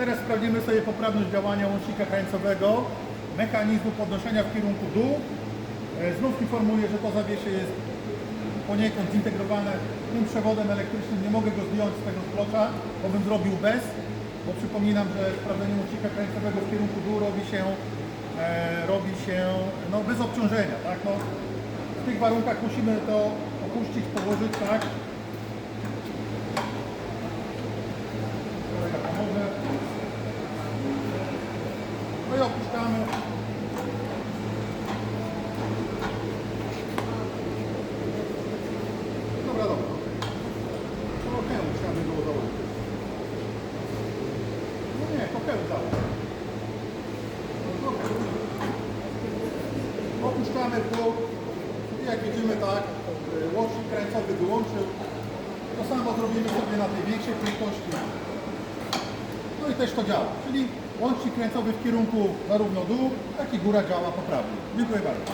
Teraz sprawdzimy sobie poprawność działania łącznika krańcowego, mechanizmu podnoszenia w kierunku dół. E, Znów informuję, że to zawiesie jest poniekąd zintegrowane tym przewodem elektrycznym. Nie mogę go zdjąć z tego splocza, bo bym zrobił bez, bo przypominam, że sprawdzenie łącznika krańcowego w kierunku dół robi się, e, robi się no, bez obciążenia. Tak? No, w tych warunkach musimy to opuścić, położyć tak, No i opuszczamy. Dobra, dobra. Trochę musiamy było założyć. No nie, trochę założyć. No. Opuszczamy w dół. I jak widzimy tak, y, łącznik krańcowy wyłączył. To samo zrobimy sobie na tej większej prędkości. Też to działa. Czyli łącznik kręcowy w kierunku zarówno dół, jak i góra działa poprawnie. Dziękuję bardzo.